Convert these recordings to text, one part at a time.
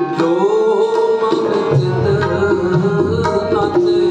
ਦੋ ਮਨ ਚਿਤ ਨਾਚੇ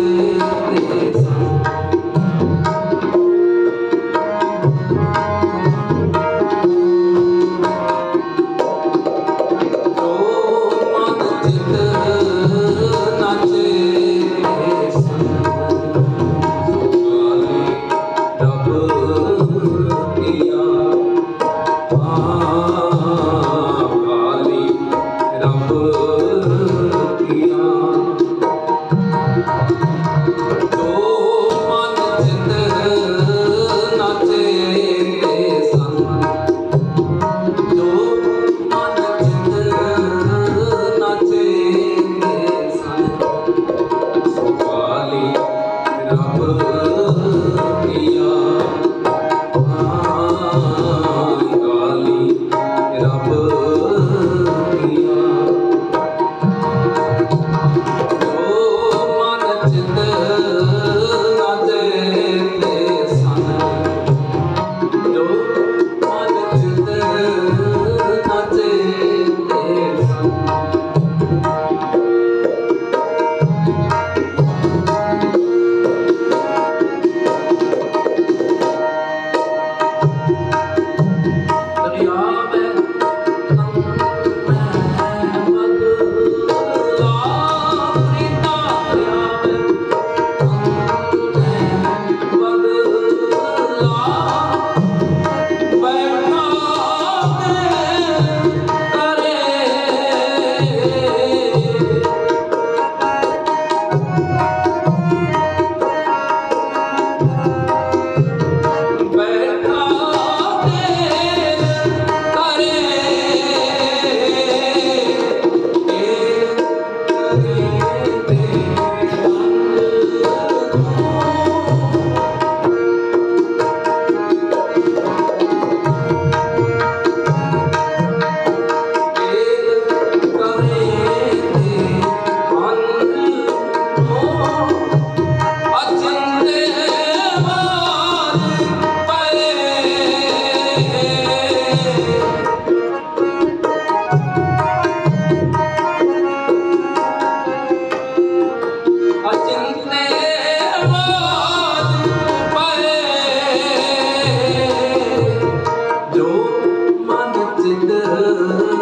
Sindhu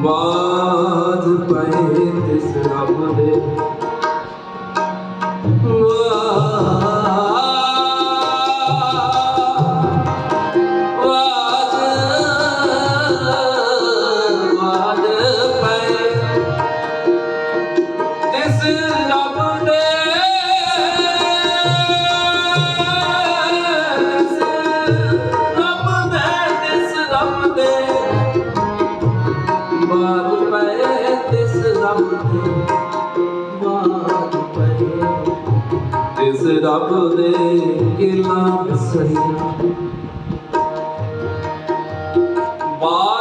ਬਾਜ ਪਏ ਤਿਸ ਰੱਬ ਦੇ। ਵਾਹ। ਰੱਬ ਦੇ ਕਿਲਾ ਬਸਰੀਆ ਬਾਰ